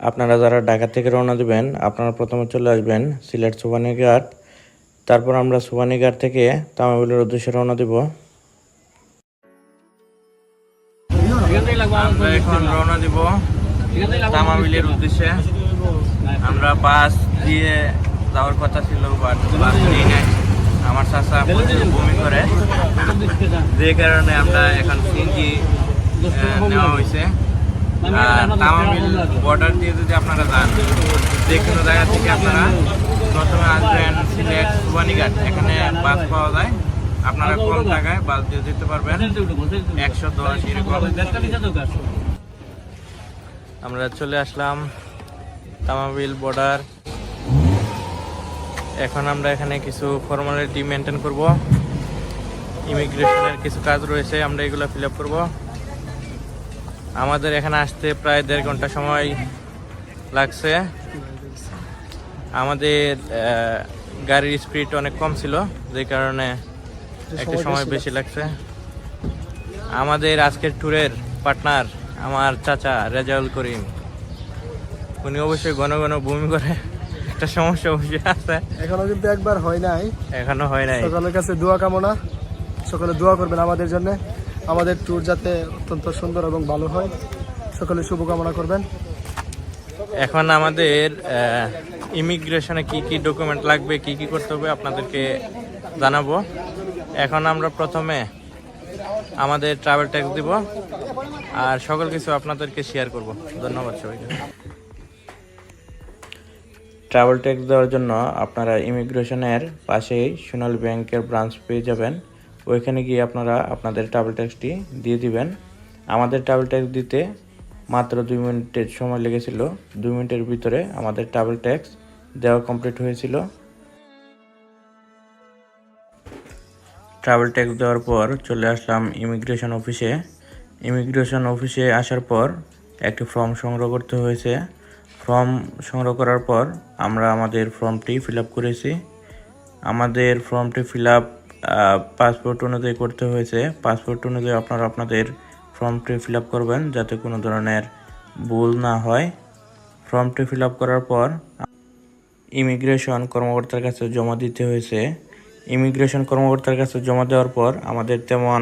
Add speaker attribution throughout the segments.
Speaker 1: আপনারা যারা ঢাকা থেকে রওনা দেবেন, আপনারা প্রথমে চলে আসবেন সিলেট সুবানীঘাট। তারপর আমরা সুবানি সুবানীঘাট থেকে তামাবিলের উদ্দেশ্যে রওনা দেব। আমরা এখন রওনা দিব উদ্দেশ্যে। আমরা বাস দিয়ে যাওয়ার কথা ছিল বাস আমার যে কারণে আমরা এখন নেওয়া হয়েছে। আর তামাবিল বর্ডার দিয়ে যদি আপনারা যান, যে কোনো জায়গা থেকে আপনারা প্রথমে আসবেন সিলেট সুবানীঘাট এখানে বাস পাওয়া যায়। আপনারা কম টাকায় বাস দিয়ে যেতে পারবেন। একশো দশ আমরা চলে আসলাম তামাবিল বর্ডার এখন আমরা এখানে কিছু ফর্মালিটি মেনটেন করব। ইমিগ্রেশনের কিছু কাজ রয়েছে, আমরা এগুলো ফিল আপ করব। আমাদের এখানে আসতে প্রায় দেড় ঘণ্টা সময় লাগছে। আমাদের গাড়ির স্পিড অনেক কম ছিল যে কারণে একটু সময় বেশি লাগছে। আমাদের আজকের ট্যুরের পার্টনার আমার চাচা রেজাউল করিম। উনি অবশ্যই ঘন ঘন বমি করে একটা সমস্যা অবশ্যই আছে।
Speaker 2: এখনও কিন্তু একবার হয় নাই।
Speaker 1: এখনও হয় নাই।
Speaker 2: সকলের কাছে দোয়া কামনা। সকলে দোয়া করবেন আমাদের জন্য। আমাদের ট্যুর যাতে অত্যন্ত সুন্দর এবং ভালো হয়। সকলে শুভকামনা করবেন।
Speaker 1: এখন আমাদের ইমিগ্রেশনে কি কি ডকুমেন্ট লাগবে কি কি করতে হবে আপনাদেরকে জানাব। এখন আমরা প্রথমে আমাদের ট্রাভেল ট্যাক্স দিব আর সকল কিছু আপনাদেরকে শেয়ার করব। ধন্যবাদ সবাইকে। ট্রাভেল ট্যাক্স দেওয়ার জন্য আপনারা ইমিগ্রেশনের পাশেই সোনালী ব্যাংকের ব্রাঞ্চ পেয়ে যাবেন। ওইখানে গিয়ে আপনারা আপনাদের ট্রাভেল ট্যাক্সটি দিয়ে দিবেন। আমাদের ট্রাভেল ট্যাক্স দিতে মাত্র দুই মিনিটের সময় লেগেছিল। দুই মিনিটের ভিতরে আমাদের ট্রাভেল ট্যাক্স দেওয়া কমপ্লিট হয়েছিল। ট্রাভেল ট্যাক্স দেওয়ার পর চলে আসলাম ইমিগ্রেশন অফিসে ইমিগ্রেশন অফিসে আসার পর একটি ফর্ম সংগ্রহ করতে হয়েছে। ফর্ম সংগ্রহ করার পর আমরা আমাদের ফর্মটি ফিল আপ করেছি। আমাদের ফর্মটি ফিল আপ পাসপোর্ট অনুযায়ী করতে হয়েছে। পাসপোর্ট অনুযায়ী আপনারা আপনাদের ফর্মটি ফিল আপ করবেন যাতে কোনো ধরনের ভুল না হয়। ফর্মটি ফিল আপ করার পর ইমিগ্রেশন কর্মকর্তার কাছে জমা দিতে হয়েছে। ইমিগ্রেশন কর্মকর্তার কাছে জমা দেওয়ার পর আমাদের তেমন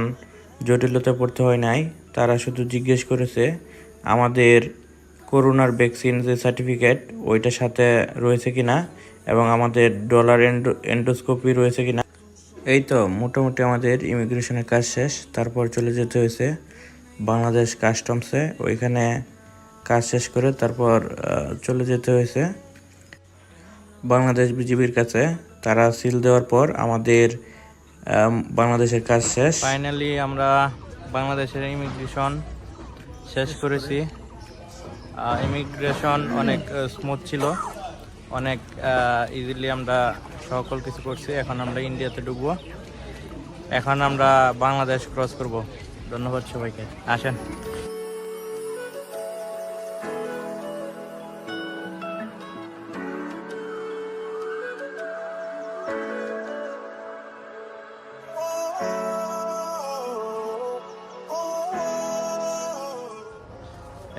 Speaker 1: জটিলতা পড়তে হয় নাই। তারা শুধু জিজ্ঞেস করেছে, আমাদের করোনার ভ্যাকসিন যে সার্টিফিকেট ওইটার সাথে রয়েছে কিনা এবং আমাদের ডলার এন্ডো এন্ডোস্কোপি রয়েছে কিনা? এই তো মোটামুটি আমাদের ইমিগ্রেশনের কাজ শেষ। তারপর চলে যেতে হয়েছে বাংলাদেশ কাস্টমসে। ওইখানে কাজ শেষ করে তারপর চলে যেতে হয়েছে বাংলাদেশ বিজিবির কাছে। তারা সিল দেওয়ার পর আমাদের বাংলাদেশের কাজ শেষ। ফাইনালি আমরা বাংলাদেশের ইমিগ্রেশন শেষ করেছি। ইমিগ্রেশন অনেক স্মুথ ছিল। অনেক ইজিলি আমরা সকল কিছু করছি। এখন আমরা ইন্ডিয়াতে ঢুকবো। এখন আমরা বাংলাদেশ ক্রস করব। ধন্যবাদ সবাইকে। আসেন।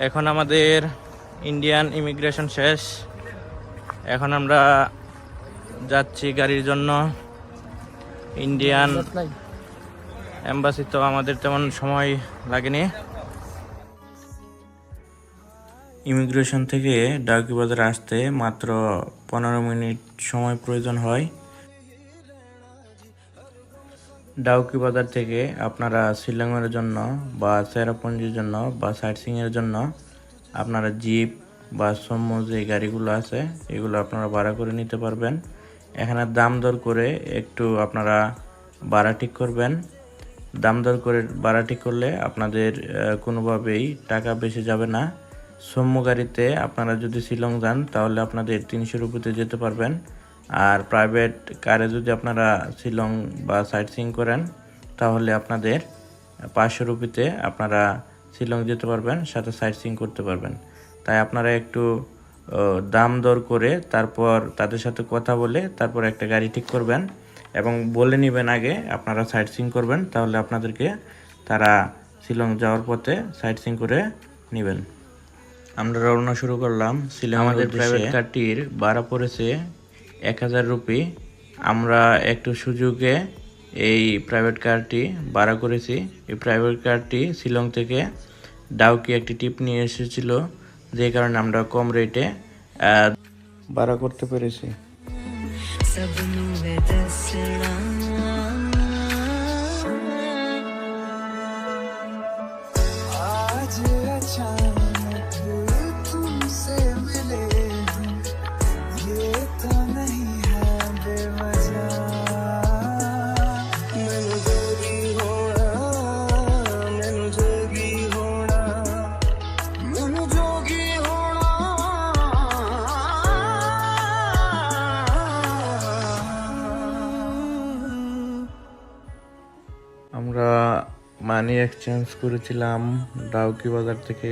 Speaker 1: এখন আমাদের ইন্ডিয়ান ইমিগ্রেশন শেষ। এখন আমরা যাচ্ছি গাড়ির জন্য। ইন্ডিয়ান এম্বাসি তো আমাদের তেমন সময় লাগেনি। ইমিগ্রেশন থেকে ডাউকি বাজারে আসতে মাত্র পনেরো মিনিট সময় প্রয়োজন হয়। ডাউকি বাজার থেকে আপনারা শিলংয়ের জন্য বা চেরাপুঞ্জির জন্য বা সাইটসিংয়ের জন্য আপনারা জিপ বা সম্মু যে গাড়িগুলো আছে, এগুলো আপনারা ভাড়া করে নিতে পারবেন। এখানে দাম দর করে একটু আপনারা ভাড়া ঠিক করবেন। দাম দর করে ভাড়া ঠিক করলে আপনাদের কোনোভাবেই টাকা বেশি যাবে না। সম্মু গাড়িতে আপনারা যদি শিলং যান, তাহলে আপনাদের তিনশো রুপিতে যেতে পারবেন। আর প্রাইভেট কারে যদি আপনারা শিলং বা সাইট সিং করেন, তাহলে আপনাদের পাঁচশো রুপিতে আপনারা শিলং যেতে পারবেন, সাথে সাইট সিং করতে পারবেন। তাই আপনারা একটু দাম দর করে তারপর তাদের সাথে কথা বলে তারপর একটা গাড়ি ঠিক করবেন এবং বলে নেবেন আগে আপনারা সাইট সিং করবেন তাহলে আপনাদেরকে তারা শিলং যাওয়ার পথে সাইট সিং করে নেবেন। আমরা রওনা শুরু করলাম শিলং আমাদের প্রাইভেট কারটির ভাড়া পড়েছে এক হাজার রুপি। আমরা একটু সুযোগে এই প্রাইভেট কারটি ভাড়া করেছি। এই প্রাইভেট কারটি শিলং থেকে ডাউকি একটি টিপ নিয়ে এসেছিল। যে কারণে আমরা কম রেটে ভাড়া করতে পেরেছি। মানি এক্সচেঞ্জ করেছিলাম ডাউকি বাজার থেকে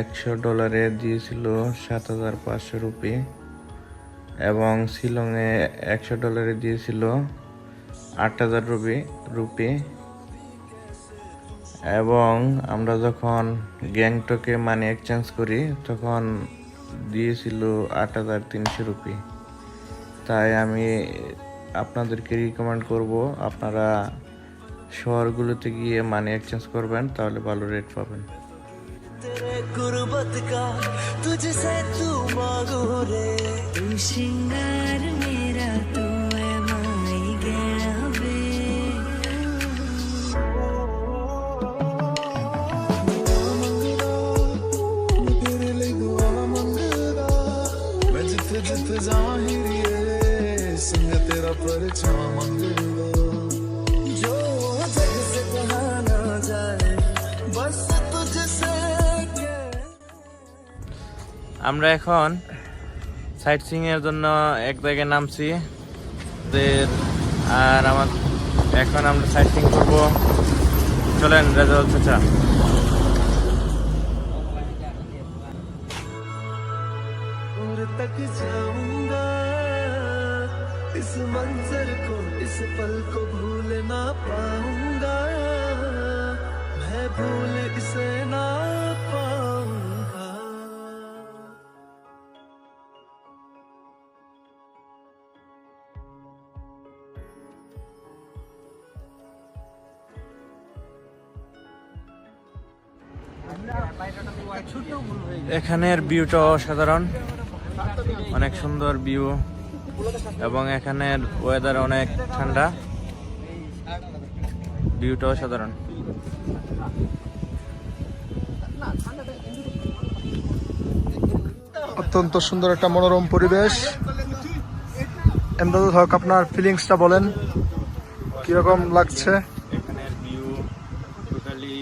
Speaker 1: একশো ডলারে দিয়েছিল সাত হাজার পাঁচশো রুপি এবং শিলংয়ে একশো ডলারে দিয়েছিল আট হাজার রুপি রুপি। এবং আমরা যখন গ্যাংটকে মানি এক্সচেঞ্জ করি, তখন দিয়েছিল আট হাজার তিনশো রুপি। তাই আমি আপনাদেরকে রিকমেন্ড করব আপনারা শহরগুলোতে গিয়ে মানি এক্সচেঞ্জ করবেন তাহলে ভালো রেট পাবেন
Speaker 3: तेरे गुर्बत का तुझसे तू मांगू रे
Speaker 4: ਤੂੰ
Speaker 1: আমরা এখন সাইট সিং এর জন্য এক জায়গায় নামছি আমাদের আর আমার এখন আমরা সাইট সিং করবো চলেন রেজাল্ট চাচা
Speaker 3: और तक जाऊंगा इस मंजर को इस पल को भूल ना पाऊंगा मैं भूल इसे ना
Speaker 1: এখানের ভিউটা অসাধারণ। অনেক সুন্দর ভিউ এবং এখানের ওয়েদার অনেক ঠান্ডা। ভিউটা অসাধারণ।
Speaker 2: অত্যন্ত সুন্দর একটা মনোরম পরিবেশ। এমদাদুল হক, আপনার ফিলিংসটা বলেন। কীরকম লাগছে
Speaker 1: এখানের ভিউ টোটালি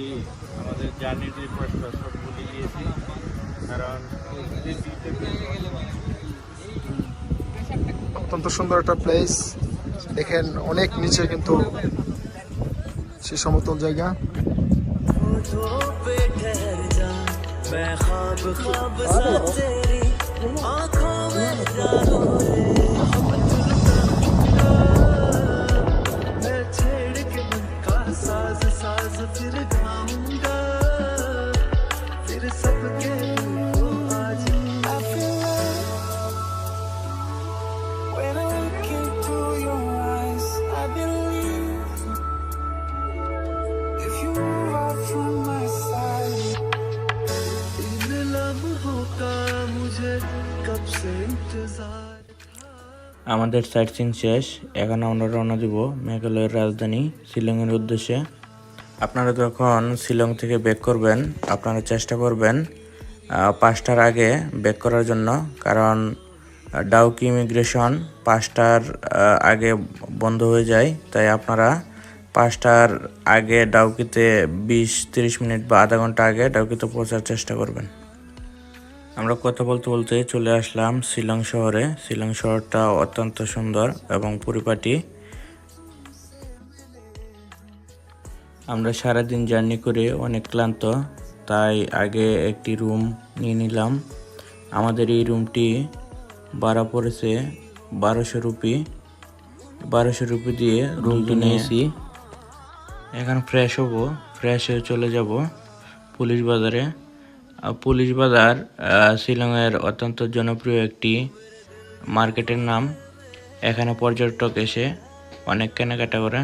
Speaker 1: আমাদের জার্নির যে কষ্ট সব ভুলে গিয়েছি কারণ এই viewটা
Speaker 2: অত্যন্ত সুন্দর একটা প্লেস দেখেন অনেক নিচে কিন্তু সে সমতল জায়গা।
Speaker 1: আমাদের সাইট সিং শেষ, এখন আমরা রওনা দিব মেঘালয়ের রাজধানী শিলংয়ের উদ্দেশ্যে। আপনারা যখন শিলং থেকে ব্যাক করবেন, আপনারা চেষ্টা করবেন পাঁচটার আগে ব্যাক করার জন্য, কারণ ডাউকি ইমিগ্রেশন পাঁচটার আগে বন্ধ হয়ে যায়, তাই আপনারা পাঁচটার আগে ডাউকিতে বিশ তিরিশ মিনিট বা আধা ঘণ্টা আগে ডাউকিতে পৌঁছার চেষ্টা করবেন। আমরা কথা বলতে বলতে চলে আসলাম শিলং শহরে। শিলং শহরটা অত্যন্ত সুন্দর এবং পরিপাটি। আমরা সারাদিন জার্নি করে অনেক ক্লান্ত তাই আগে একটি রুম নিয়ে নিলাম। আমাদের এই রুমটি ভাড়া পড়েছে বারোশো রুপি। বারোশো রুপি দিয়ে রুমটি নিয়েছি এখন ফ্রেশ হব ফ্রেশ হয়ে চলে যাব পুলিশ বাজারে। পুলিশ বাজার শিলংয়ের অত্যন্ত জনপ্রিয় একটি মার্কেটের নাম। এখানে পর্যটক এসে অনেক কেনাকাটা করে।